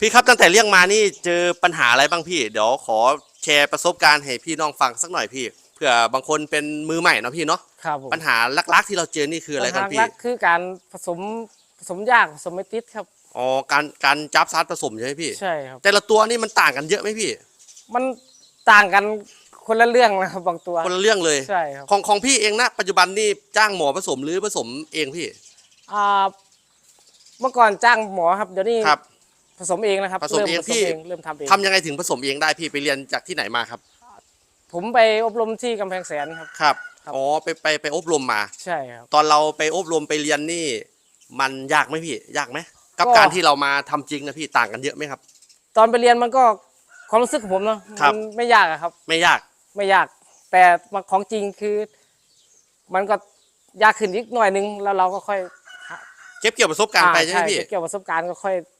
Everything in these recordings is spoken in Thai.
พี่ครับตั้งแต่เลี้ยงมานี่เจอปัญหาอะไรบ้างพี่ เดี๋ยวขอแชร์ประสบการณ์ให้พี่น้องฟังสักหน่อยพี่เผื่อบางคนเป็นมือใหม่เนาะพี่เนาะครับผมปัญหาลักๆที่เราเจอนี่คืออะไรปัญกันหาพี่หลักคือการผสมผสมยากผสมไม่ติดครับอ๋อการการจับซัดผสมใช่ไหมพี่ ใช่ครับ แต่ละตัวนี่มันต่างกันเยอะไหมพี่ มันต่างกันคนละเรื่องนะครับบางตัว คนละเรื่องเลยใช่ครับของของพี่เองนะปัจจุบันนี่จ้างหมอผสมหรือผสมเองพี่อ่าเมื่อก่อนจ้างหมอครับเดี๋ยวนี้ครับ ผสมเองนะครับผสมเองริ่พี่ เริ่มทำเอง ทำยังไงถึงผสมเองได้พี่ไปเรียนจากที่ไหนมาครับ ผมไปอบรมที่กำแพงแสนครับ ครับ ครับ อ๋อไปไปไปอบรมมา ใช่ครับ ตอนเราไปอบรมไปเรียนนี่ มันยากไหมพี่ ยากไหมกับก็ การที่เรามาทำจริงนะพี่ต่างกันเยอะไหมครับ ตอนไปเรียนมันก็ความรู้สึกของผมเนาะครับ มันไม่ยากอะครับ ไม่ยาก ไม่ยาก แต่มาของจริงคือ มันก็ยากขึ้นอีกหน่อยนึงแล้วเราก็ค่อยเก็บเกี่ยวประสบการณ์ไปใช่ไหมพี่ เกี่ยวกับประสบการณ์ก็ค่อยเ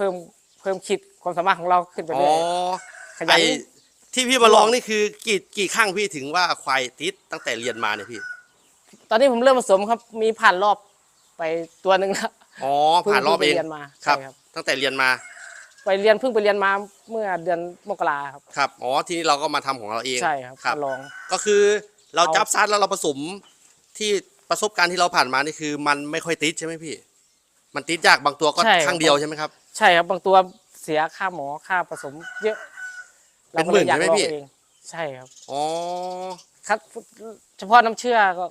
พิ่มเพิ่มขีดความสามารถของเราขึ้นไปอ๋อเรื่อยขไอยันที่พี่มาลองนี่คือกี่กี่ครั้งพี่ถึงว่าควายติดตั้งแต่เรียนมาเนี่ยพี่ ตอนนี้ผมเริ่มผสมครับ มีผ่านรอบไปตัวหนึ่งแล้วอ๋อเพิ่งผ่านรอบเพิ่งเองไปเรียนมาครับ ใช่ครับตั้งแต่เรียนมาไปเรียนเพิ่งไปเรียนมาเมื่อเดือนมกราครับ ครับอ๋อทีนี้เราก็มาทำของเราเองใช่ครับครับ มาลอง ก็คือเราเอา จับซัดแล้วเราผสมที่ประสบการณ์ที่เราผ่านมานี่คือ มันไม่ค่อยติดใช่ไหมพี่ มันติดยากบางตัวก็ใช่ครับครั้งเดียวใช่ไหมครับ ใช่ครับบางตัวเสียค่าหมอค่าผสมเยอะเป็นหมื่นราก็ลยอยากใช่ไหมพี่ลองเองใช่ครับอ๋อ ครับเฉพาะน้ำเชื่อก็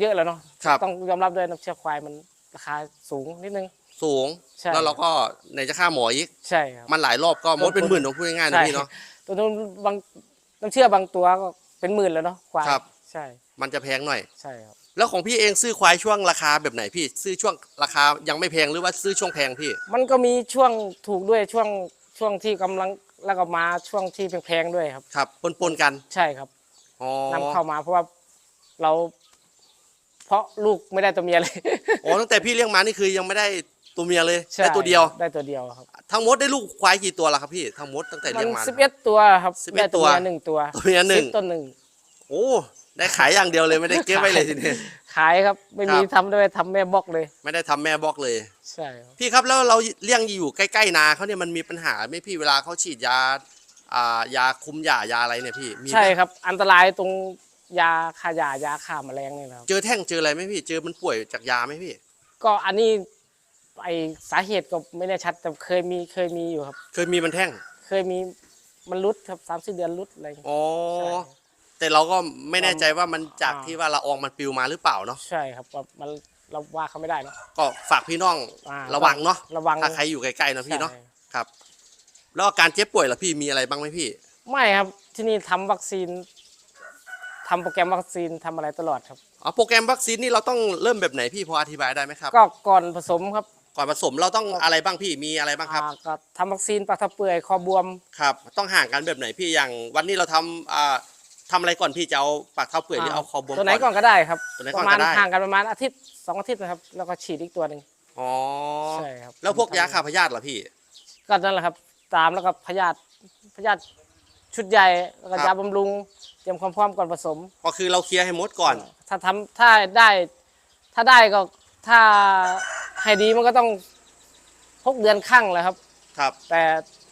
เยอะแล้วเนาะครับ ต้องยอมรับด้วยน้ำเชื่อควายมันราคาสูงนิดนึง สูง ใช่ แล้วเราก็ไหนจะค่าหมออีก ใช่ครับ มันหลายรอบก็มดเป็นหมื่นของพูดง่ายๆนะใช่พี่เนาะ ตัวนู้นบางน้ำเชื่อบางตัวก็เป็นหมื่นแล้วเนาะควายครับ ใช่ มันจะแพงหน่อย ใช่ครับ แล้วของพี่เองซื้อควายช่วงราคาแบบไหนพี่ ซื้อช่วงราคายังไม่แพงหรือว่าซื้อช่วงแพงพี่ มันก็มีช่วงถูกด้วยช่วงช่วงที่กำลังแล้วก็มาช่วงที่แพงๆด้วยครับ ครับปนๆกันใช่ครับอ๋อนำเข้ามาเพราะว่าเรา เพราะลูกไม่ได้ตัวเมียเลยอ๋อตั้งแต่พี่เลี้ยงมานี่คือยังไม่ได้ตัวเมียเลยใช่ได้ตัวเดียว ได้ตัวเดียวครับทั้งหมดได้ลูกควายกี่ตัวแล้วครับพี่ทั้งหมดตั้งแต่มัเลี้ยนงมา สิบเอ็ดตัวครับ11ได้ตัวเมียหนึ่งตัวตัวเมียหนึ่ง สิบต้นหนึ่งโอ้ ได้ขายอย่างเดียวเลยไม่ได้เก็บไว้เลยทีนี้ ขายครับไม่มีครับ ทำด้วยทำแม่บล็อกเลย ไม่ได้ทำแม่บอกเลย ใช่ครับพี่ครับแล้วเราเลี้ยงอยู่ใกล้ๆนาเขาเนี่ยมันมีปัญหาไหมพี่เวลาเขาฉีดยาอ่ายาคุมหญ้ายาอะไรเนี่ยพี่มีไหมใช่ครับ อันตรายตรงยาฆ่ายายาฆ่าแมลงนี่แหละครับ เจอแท่งเจออะไรไหมพี่เจอมันป่วยจากยาไหมพี่ ก็อันนี้ไอสาเหตุก็ไม่แน่ชัดแต่เคยมีเคยมีอยู่ครับ เคยมีมันแท่งเคยมีมันรุดครับสามสี่เดือนรุดอะไรอย่างเงี้ย อ๋อใช่ แต่เราก็ไม่แน่ใจว่ามันจากอ่าที่ว่าละอองมันปลิวมาหรือเปล่าเนาะใช่ครับว่ามันเราว่าเขาไม่ได้เนอะก็ฝากพี่น้องอ่าระวังเนาะระวัง ถ้าใครอยู่ใกล้ๆเนาะพี่เนาะใช่ครับ แล้วอาการเจ็บป่วยล่ะพี่มีอะไรบ้างไหมพี่ ไม่ครับที่นี่ทำวัคซีนทำโปรแกรมวัคซีนทำอะไรตลอดครับอ๋อโปรแกรมวัคซีนนี่เราต้องเริ่มแบบไหนพี่พออธิบายได้ไหมครับ ก็ก่อนผสมครับก่อนผสมเราต้องอะไรบ้างพี่มีอะไรบ้างครับ อ่าก็ทำวัคซีนปลาทับเปื่อยคอบวม ครับ ต้องห่างกันแบบไหนพี่อย่างวันนี้เราทำอ่า ทำอะไรก่อนพี่จะเอาปากเท้าเปื่อยหรือเอาคอบวม ตัวไหนก่อนก็ได้ครับตัวไหนปก่อนระมาณก็ได้ ห่างกันประมาณอาทิตย์สองอาทิตย์นะครับ แล้วก็ฉีดอีกตัวหนึ่งอ๋อใช่ครับแล้วพวกยาฆ่าพยาธิล่ะพี่ ก็นั่นแหละครับ ตามแล้วก็พยาธิพยาธิชุดใหญ่แล้วก็ครับ ยาบำรุงเตรียมความพร้อมก่อนผสม ก็คือเราเคลียร์ให้หมดก่อน ถ้าทำถ้าได้ ถ้าได้ก็ถ้าให้ดีมันก็ต้องหกเดือนครั้งแหละครับ ครับ แต่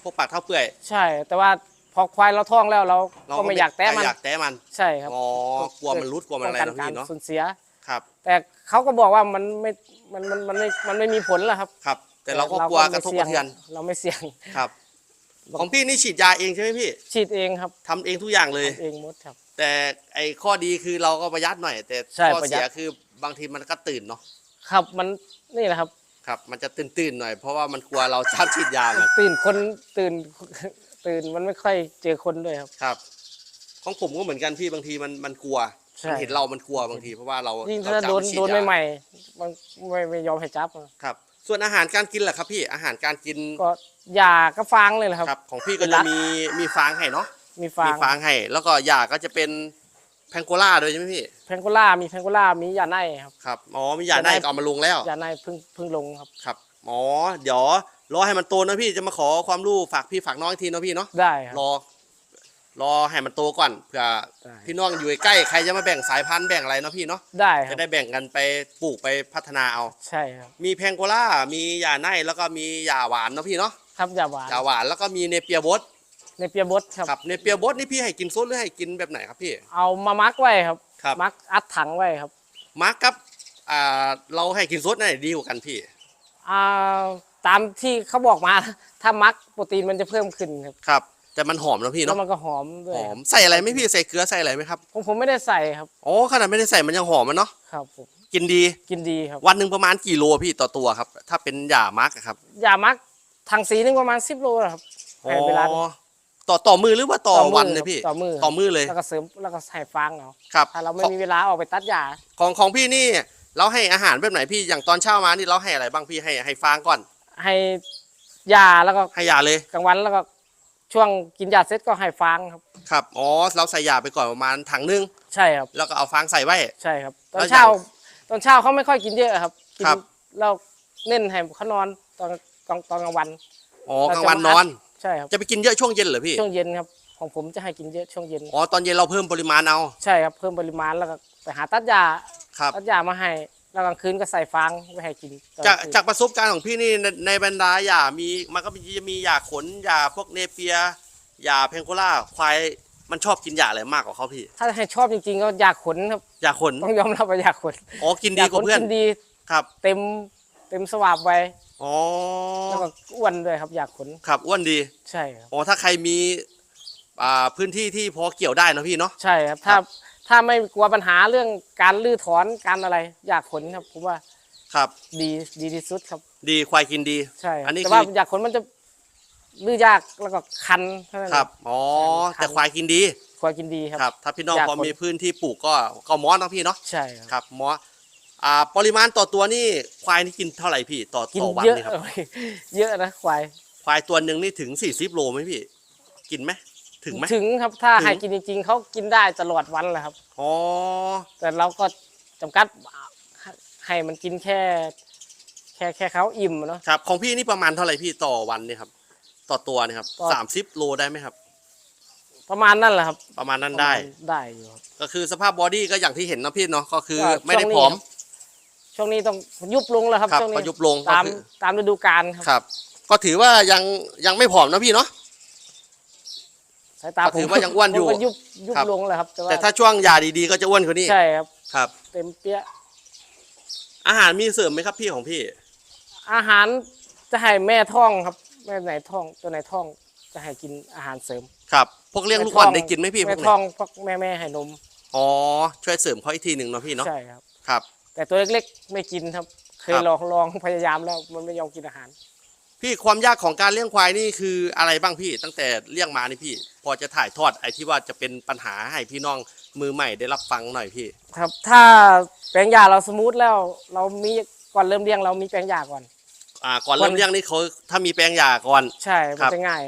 พวกปากเท้าเปื่อย ใช่แต่ว่า พอควายเราท้องแล้วเราเราก็ไม่อยากแต้มัน อยากแต้มันใช่ครับอ๋อกลัวมันรุดกลัวมันอะไรป้นะงกัพี่เนาะสูญเสียครับ แต่เขาก็บอกว่ามันไม่มันมันมันไม่มันไม่มีผลแล้วครับครับ แต่เราก็กลัวกระทบกระเทือนเราไม่เสี่ยงครับ ของพี่นี่ฉีดยาเองใช่ไหมพี่ ฉีดเองครับทำเองทุกอย่างเลยทำเองหมดครับ แต่ไอ้ข้อดีคือเราก็ประหยัดหน่อย แต่ใช่ข้อประหยัเสียดคือบางทีมันก็ตื่นเนาะครับมันนี่แหละครับครับ มันจะตื่นตื่นๆหน่อยเพราะว่ามันกลัวเราชอบฉีดยามันตื่นคนตื่น ตื่นมันไม่ค่อยเจอคนด้วยครับ ครับ ของผมก็เหมือนกันพี่บางทีมันมันกลัวใช่ มันเห็นเรามันกลัวบางทีเพราะว่าเรายิ่งเราถ้าจับโดนฉีโดนยาใหม่ๆมันไม่ไม่ยอมให้จับครับ ส่วนอาหารการกินแหละครับพี่อาหารการกินก็ยาก็ฟางเลยแหละครับ ครับ ของพี่ก็เป็นรัจะดมีมีฟางให้เนาะมีฟามีงฟางให้แล้วก็ยาก็จะเป็นแพงโกล่าด้วยใช่ไหมพี่แพงโกล่ามีแพงโกล่ามียาในครับ ครับอ๋อมียาจะได้ได้ก็เอามาลงแล้ว ยาในเพิ่งเพิ่งลงครับ ครับ อ๋อ เดี๋ยว รอให้มันโตนะพี่จะมาขอความรู้ฝากพี่ฝากน้องอีกทีเนาะพี่เนาะได้ครับ รอ รอให้มันโตก่อนเผื่อได้ พี่น้องอยู่ใกล้ๆใครจะมาแบ่งสายพันธุ์แบ่งอะไรเนาะพี่เนาะได้ครัจะบได้แบ่งกันไปปลูกไปพัฒนาเอา ใช่ครับมีแพงโกล่ามียาไนแล้วก็มียาหวานเนาะพี่เนาะครับยาหวานยาหวานแล้วก็มีเนเปียบดในเปียบดครับ ครับเนเปียบดนี่พี่ให้กินซดหรือให้กินแบบไหนครับพี่ เอามามักไว้ครับครับ มักอัดถังไว้ครับมาร์กครับอ่าเราให้กินซดไหนดีกว่ากันพี่ อ่า ตามที่เขาบอกมา ถ้ามักโปรตีนมันจะเพิ่มขึ้นครับครับ แต่มันหอมนะพี่แล้วเนาะมันก็หอมด้วหยอมใส่อะไรไหมพี่ใส่เกลือใส่อะไรไหมครับผมผมไม่ได้ใส่ครับอ๋อขนาดไม่ได้ใส่มันยังหอมมันเนาะครับผมกินดี กินดีครับวันหนึ่งประมาณกี่โลพี่ต่อตัวครับ ถ้าเป็นหย่ามาร์กอะครับยามักทางสีนึงประมาณสิบโลนะครับให้เวลาอ๋อต่อต่อมือหรือว่าต่อวันเลยพี่ต่อมือ ต่อมือเลยแล้วก็เสริมแล้วก็ใส่ฟางเอาครับถ้าเราไม่มีเวลาออกไปตัดหญ้าของของพี่นี่เราให้อาหารแบบไหนพี่อย่างตอนเช้ามานี่เราให้อะไรบ้างพี่ให้ให้ฟางก่อน ให้หญ้าแล้วก็ให้ยาเลยกลางวันแล้วก็ช่วงกินหญ้าเสร็จก็ให้ฟางครับ ครับอ๋อเราใส่ยาไปก่อนประมาณถังนึงใช่ครับ แล้วก็เอาฟางใส่ไว้ ใช่ครับ ตอแล้นวเช้าอย่างตอนเช้าเขาไม่ค่อยกินเยอะครับกินครับเราเน้นให้เขานอนตอนกลางตอนกลางวันอ๋อเรากจะลางวันมานอัดอน ใช่ครับจะไปกินเยอะช่วงเย็นเหรอพี่ช่วงเย็นครับของผมจะให้กินเยอะช่วงเย็นอ๋อตอนเย็นเราเพิ่มปริมาณเอาใช่ครับเพิ่มปริมาณแล้วก็ไปหาตัดหญ้าครับตัดหญ้ามาให้ แล้วกลางคืนก็ใส่ฟางไว้ให้กินตอนจากคืนจากประสบการณ์ของพี่นี่ในในบรรดาหยามีมันก็จะมีหยาขนหยาพวกเนเปียหยาเพงโกล่าควายมันชอบกินหยาอะไรมากกว่าเขาพี่ถ้าให้ชอบจริงๆก็อยากขนครับ หยาขนต้องยอมรับว่าอยากขนอ๋อกินดีกว่าเพื่อนกินดีครับเต็มเต็มสวาบไว้อ๋อแล้วก็อ้วนด้วยครับอยากขนครับอ้วนดีใช่ครับ อ๋อถ้าใครมีอ่าพื้นที่ที่พอเกี่ยวได้นะพี่เนาะ ใช่ครับ ถ้าครับ ถ้าไม่กลัวปัญหาเรื่องการลื้อถอนการอะไร อยากขนครับ ผมว่าครับ ดีดีที่สุดครับ ดีควายกินดี ใช่ครับอันนี้แต่ว่าคืออยากขนมันจะลื้อยากแล้วก็คันเท่านั้นครับอ๋อครับแต่ควายกินดีควายกินดีครับครับ ถ้าพี่น้องอยากพอขนมีพื้นที่ปลูกก็ก็มอสนะพี่เนาะใช่ครับครับมอสอ่าปริมาณต่อตัวนี่ควายนี่กินเท่าไหร่พี่ต่อกินต่อวันเยอะนี่ครับเยอะนะควายควายตัวหนึ่งนี่ถึง40โลไหมพี่ กินไหม ถึงไหม ถึงครับถ้าถึง ให้กินจริง ๆเขากินได้ตลอดวันแหละครับ อ๋อ แต่เราก็จำกัดให้มันกินแค่ แค่แค่เขาอิ่มอะเนาะ ครับ ของพี่นี่ประมาณเท่าไหร่พี่ต่อวันเนี่ยครับ ต่อตัวเนี่ยครับต่อ สามสิบโลได้ไหมครับ ประมาณนั่นแหละครับประมาณนั้นได้ ประมาณได้อยู่ครับ ก็คือสภาพบอดี้ก็อย่างที่เห็นนะพี่เนาะก็คือก็ไม่ได้ช่วงนี้ผอมครับช่วงนี้ต้องยุบลงแล้วครับครับช่วงนี้พอยุบลงก็ตามคือ ตามฤดูกาลครับ ครับ ก็ถือว่ายังยังไม่ผอมนะพี่เนาะ สายตาก็ผมถือว่ายังอ้วนอยู่ผมก็ยุบยุบครับ ลงแล้วครับแต่ว่าแต่ถ้าช่วงยาดีๆก็จะอ้วนกว่านี้ใช่ครับ ครับ เต็มเปี้ยอาหารมีเสริมไหมครับพี่ของพี่ อาหารจะให้แม่ท้องครับ แม่ไหนท้องตัวไหนท้องจะให้กินอาหารเสริมครับ พวกเลี้ยงลูกอ่อนได้กินไหมพี่พวแม่กท้อเนี้งพวกแม่แม่ให้นมอ๋อช่วยเสริมเขาอีกทีหนึ่งเนาะพี่เนาะใช่ครับ ครับ แต่ตัวเล็กๆไม่กินครับ เคยครับ ลองลองพยายามแล้วมันไม่ยอมกินอาหาร พี่ความยากของการเลี้ยงควายนี่คืออะไรบ้างพี่ ตั้งแต่เลี้ยงมานี่พี่ พอจะถ่ายทอดไอ้ที่ว่าจะเป็นปัญหาให้พี่น้องมือใหม่ได้รับฟังหน่อยพี่ ครับ ถ้าแปลงยาเราสมูทแล้ว เรามีก่อนเริ่มเลี้ยงเรามีแปลงยาก่อน อ่าก่อนคนเริ่มเลี้ยงนี่เขาถ้ามีแปลงหย่าก่อน ใช่ครัมันบจะง่าย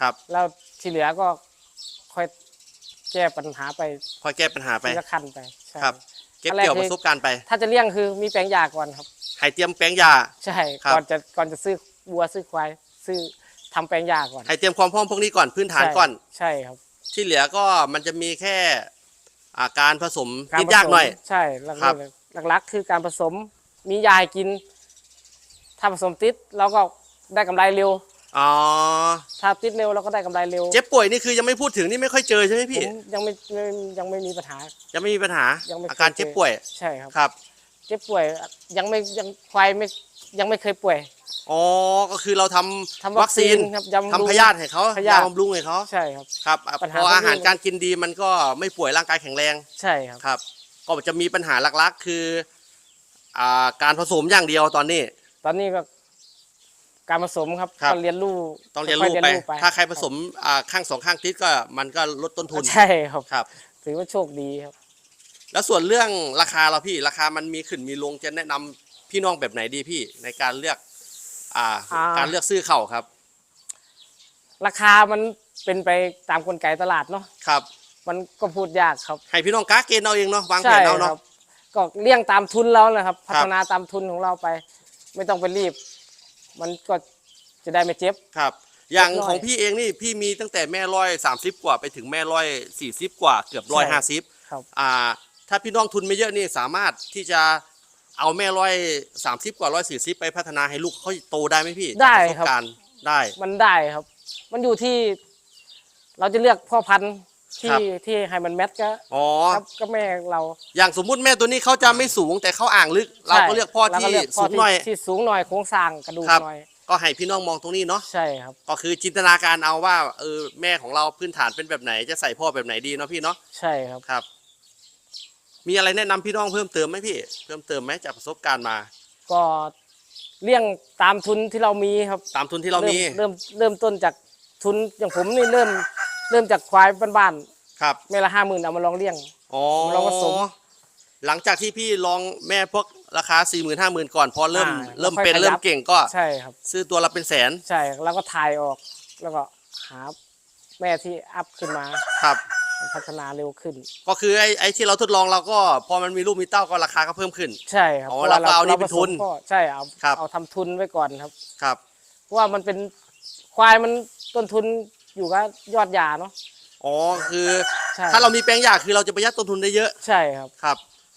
ครับ แล้วที่เหลือก็ค่อยแก้ปัญหาไปค่อยแก้ปัญหาไปทีละขั้นไปใช่ครับเก็บอันแรกเกี่ยวคือประสบการณ์ไป ถ้าจะเลี้ยงคือมีแปลงยาก่อนครับให้เตรียมแปลงหย่าใช่ครับก่อนจะก่อนจะซื้อ วัวซื้อควายซื้อทำแปลงยาก่อน ให้เตรียมความพร้อมพวกนี้ก่อนพื้นฐานใช่ก่อน ใช่ครับ ที่เหลือก็มันจะมีแค่อาการผสมการกินผสมยากหน่อย ใช่หลักครับๆหลักๆคือการผสมมียาให้กิน ถ้าผสมติดเราก็ได้กำไรเร็ว อ๋อ ถ้าติดเร็วเราก็ได้กำไรเร็ว เจ็บป่วยนี่คือยังไม่พูดถึงนี่ไม่ค่อยเจอใช่ไหมผพี่มยังไม่ไม่ยังไม่มีปัญหา ยังไม่มีปัญหา ยังไม่เคยอาการเจ็บป่วย ใช่ครับ ครับ เจ็บป่วยยังไม่ยังควายไม่ยังไม่เคยป่วย อ๋อก็คือเราทำทำวัวัคคซีซีนนครับยำทำพยาธิให้เขาพยาธิยาบำรุงให้เขาใช่ครับ ครับอะปัญหาพอพวกนี้อาหารการกินดีมันก็ไม่ป่วยร่างกายแข็งแรงใช่ครับ ครับ ก็จะมีปัญหาหลักๆ คืออ่าการผสมอย่างเดียวตอนนี้ ตอนนี้ก็การผสมครับครับก็เรียนรู้ต้องเรียนค่รู้ไปไปถ้าใครผสมอ่าข้างสองข้างติดก็มันก็ลดต้นทุนใช่ครับ ครับ ถือว่าโชคดีครับ แล้วส่วนเรื่องราคาเราพี่ราคามันมีขึ้นมีลงจะแนะนำพี่น้องแบบไหนดีพี่ในการเลือก อ่า อ่า การเลือกซื้อเข่าครับ ราคามันเป็นไปตามกลไกตลาดเนาะครับ มันก็พูดยากครับให้พี่น้องกาเกณฑ์เอาเองเนาะวางแผใช่นเอาคเนาะรับก็เลี่ยงตามทุนเราเลยครับคพัรับฒนาตามทุนของเราไป ไม่ต้องไปรีบ มันก็จะได้ไม่เจ็บ ครับ อย่างเรียบร้อยของพี่เองนี่พี่มีตั้งแต่แม่ร้อยสามสิบกว่าไปถึงแม่ร้อยสี่สิบกว่าเกือบร้อยห้าสิบครับ อ่า ถ้าพี่น้องทุนไม่เยอะนี่สามารถที่จะ เอาแม่ร้อยสามสิบกว่าร้อยสี่สิบไปพัฒนาให้ลูกเขาโตได้ไหมพี่ได้จากปะสครับ การณ์ได้ มันได้ครับ มันอยู่ที่ เราจะเลือกพ่อพันธุ์ที่ครับที่ให้มันแมทก็อ๋อ ครับก็แม่เรา อย่างสมมุติแม่ตัวนี้เขาจะไม่สูงแต่เขาอ่างลึก เราก็ใช่เลือกพ่อเราที่เลืกพ่สูงหน่อยที่ที่สูงหน่อยโครงสร้างกระดูกครับ หน่อย ก็ให้พี่น้องมองตรงนี้เนาะ ใช่ครับ ก็คือจินตนาการเอาว่าเออแม่ของเราพื้นฐานเป็นแบบไหนจะใส่พ่อแบบไหนดีเนาะพี่เนาะ ใช่ครับ ครับ มีอะไรแนะนำพี่น้องเพิ่มเติมไหมพี่ เพิ่มเติมไหมจากประสบการณ์มา ก็เลี้ยงตามทุนที่เรามีครับตามทุนที่เรามีเริ่มเริ่มต้นจากทุนอย่างผมนี่เริ่มเริ่มจากควายบ้านครับๆแม่ละห้าหมื่นเอามาลองเลี้ยง อ๋อเราผสมหลังจากที่พี่ลองแม่พวกราคา4ี่หมื่นห้าหมื่นก่อนพอเริ่มอ่าเริ่มแล้วค่อยเป็นขยับ เริ่มเก่งก็ ใช่ครับ ซื้อตัวละเป็นแสนใช่แล้วก็ถ่ายออกแล้วก็หาแม่ที่อัพขึ้นมา ครับ พัฒนาเร็วขึ้น ก็คือไอ้ไอ้ที่เราทดลองเราก็พอมันมีลูกมีเต้าก็ราคาก็เพิ่มขึ้น ใช่ครับอ๋อพะเราก็เอาว่นี่เป็นทุนผสมก็ใช่เอาครับ เอาทำทุนไว้ก่อนครับ ครับ เพราะว่ามันเป็นควายมันต้นทุนอยู่กับยอดยาเนาะอ๋อคือ ใช่ถ้าเรามีแปลงหญ้าคือเราจะประหยัดต้นทุนได้เยอะ ใช่ครับ ครับ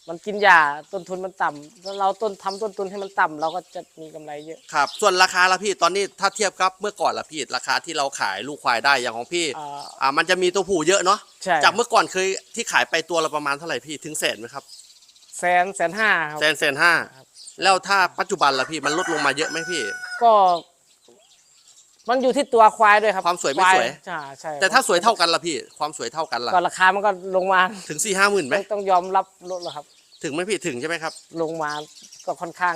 มันกินยาต้นทุนมันต่ำแล้วเราต้นทำต้นทุนให้มันต่ำเราก็จะมีกำไรเยอะ ครับ ส่วนราคาละพี่ตอนนี้ถ้าเทียบครับเมื่อก่อนละพี่ราคาที่เราขายลูกควายได้อย่างของพี่อ่า อ่ามันจะมีตัวผู้เยอะเนาะใช่ จากเมื่อก่อนเคยที่ขายไปตัวละประมาณเท่าไหร่พี่ถึงแสนไหมครับแสนแสนห้าครับ แสนแสนห้าครับ แล้วถ้าปัจจุบันละพี่มันลดลงมาเยอะไหมพี่ ก็ มันอยู่ที่ตัวควายด้วยครับความสวยไม่คสวย ใช่ใช่แต่ถ้าสวยเท่ากันละพี่ ความสวยเท่ากันละก็ราคามันก็ลงมาถึงสี่ห้าหมื่นไหมต้องต้องยอมรับลดแล้วครับ ถึงไหมพี่ถึงใช่ไหมครับ ลงมาก็ค่อนข้าง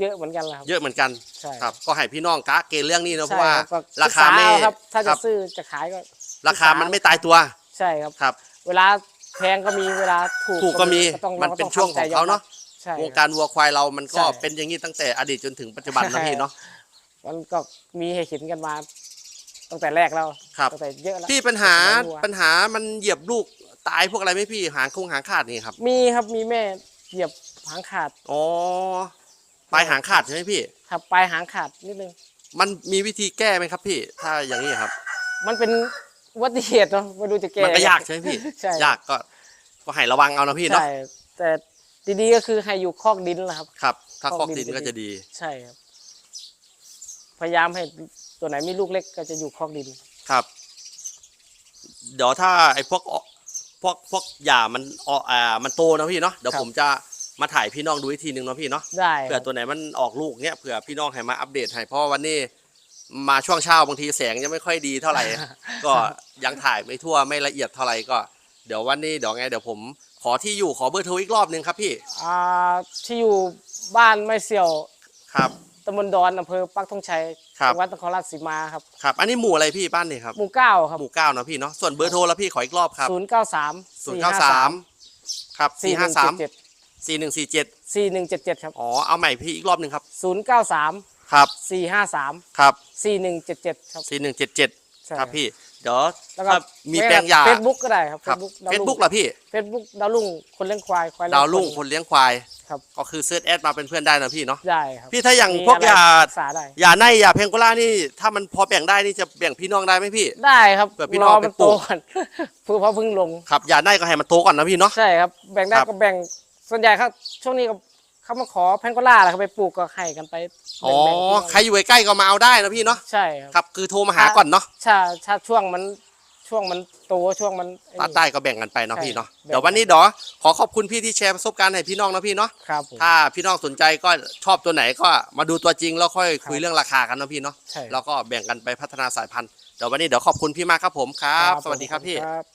เยอะเหมือนกันแหละครับ เยอะเหมือนกันใช่ ครับ ก็ให้พี่น้องกะเกณฑ์เรื่องนี้เนอะเพใช่ราะว่าครับก็ราคาไม่ศึกษเอครับ ถ้าคจะรับซื้อจะขายก็ราคามันไม่ตายตัวใช่ครับ ครับ เวลาแพงก็มีเวลาถูกถูกก็มีต้องมันเป็นช่วงของเขาเนาะ ใช่วงการวัวควายเรามันก็ใช่ เป็นอย่างนี้ตั้งแต่อดีตจนถึงปัจจุบันนะพี่เนาะ มันก็มีให้เห็นกันมาตั้งแต่แรกแล้วครับ ตั้งแต่เยอะแล้วพี่ปัญหาตั้งแต่วัวปัญหามันเหยียบลูกตายพวกอะไรไหมพี่หางคงหางขาดนี่ครับมีครับมีแม่เหยียบหางขาดอ๋อปลายหางขาดใช่ไหมพี่ ครับปลายหางขาดนิดนึง มันมีวิธีแก้ไหมครับพี่ ถ้าอย่างนี้ครับ มันเป็นอุบัติเหตุเนาะไม่รู้จะแก้มันก็ยากใช่ไหมพี่ ใช่ยากก็ก็ให้ระวังเอานะพี่เนาะใช่แต่ดีๆก็คือให้อยู่คอกดินแหละครับ ครับ ถ้าคคออกกดิดินนก็จะจะดีดี ใช่ครับ พยายามให้ตัวไหนมีลูกเล็กก็จะอยู่คอกดิน ครับ เดี๋ยวถ้าไอ้พวกอพวกพวกหย่ามันออกอ่ามันโตนะพี่เนาะเดี๋ยวครับ ผมจะมาถ่ายพี่น้องดูอีกทีหนึ่งเนาะพี่เนาะได้เผื่อตัวไหนมันออกลูกเนี้ยเผื่อพี่น้องให้มาอัปเดตให้เพราะว่าวันนี้มาช่วงเช้าบางทีแสงยังไม่ค่อยดีเท่าไหร่ ก็ยังถ่ายไม่ทั่วไม่ละเอียดเท่าไหร่ก็ เดี๋ยววันนี้เดี๋ยวไงเดี๋ยวผมขอที่อยู่ขอเบอร์โทรอีกรอบหนึ่งครับพี่อ่าที่อยู่บ้านไม่เสี่ยวครับ ตำบลดอนอำเภอปักธงชัยครับ จังหวัดนครราชสีมาครับครับ อันนี้หมู่อะไรพี่บ้านนี่ครับหมู่เก้าครับหมู่เก้านะพี่เนาะส่วนเบอร์โทรแล้วพี่ขออีกรอบครับศูนย์เก้าสามศูนย์เก้าสามครับสี่สี่ห้าห้าสาสามมสี่หนึ่งสี่เจ็ดสี่หนึ่งเจ็ดเจ็ดครับอ๋อเอาใหม่พี่อีกรอบหนึ่งครับศูนย์เก้าสามครับสี่ห้าสามครับสี่หนึ่งเจ็ดเจ็ดครับ สี่หนึ่งเจ็ดเจ็ด ใช่ครับพี่ เดี๋ยวแล้วก็ ถ้ามีแปลงยาเฟซบุ๊กก็ได้ครับครับ Facebook เฟซบุ๊กเหรอพี่เฟซบุ๊กดาวลุ่งคนเลี้ยงควายควายดาวลุ่งคคนนเลี้ยงควายครับก็คือเซิร์ชแอดมาเป็นเพื่อนได้นะพี่เนาะได้ครับพี่ถ้าอย่างมีพวกอะไรยาปรึกษาได้ ยาในยาเพงโกล่านี่ถ้ามันพอแบ่งได้นี่จะแบ่งพี่น้องได้ไหมพี่ ได้ครับเผื่อพี่น้องรไปมันปลูโตก ก่อน เพื่อเพราะเพิ่งลง ครับยาในก็ให้มันโตก่อนนะพี่เนาะ ใช่ครับ แบ่งได้ครับ ก็แบ่งส่วนใหญ่เขาช่วงนี้ก็ เขามาขอแพนโกล่าแหละเขาไปปลูกก็ให้กันไปอ๋อแบ่งๆพี่น้องใครอยู่ใกล้ๆก็มาเอาได้นะพี่เนาะใช่ครับครับคือโทรมาหาก่อนเนาะถ้าถ้าช่วงมันช่วงมันโตช่วงมันไอ้ตัดนี่ ได้ก็แบ่งกันไปเนาะใช่พี่เนาะแบ่ง เดี๋ยววันนี้เดี๋ยวขอขอบคุณพี่ที่แชร์ประสบการณ์ให้พี่น้องนะพี่เนาะครับผม ถ้าพี่น้องสนใจก็ชอบตัวไหนก็มาดูตัวจริงแล้วค่อยคุยครับเรื่องราคากันนะพี่เนาะใช่ แล้วก็แบ่งกันไปพัฒนาสายพันธุ์เดี๋ยววันนี้เดี๋ยวขอบคุณพี่มากครับผมครับ สวัสดีครับพี่ครับ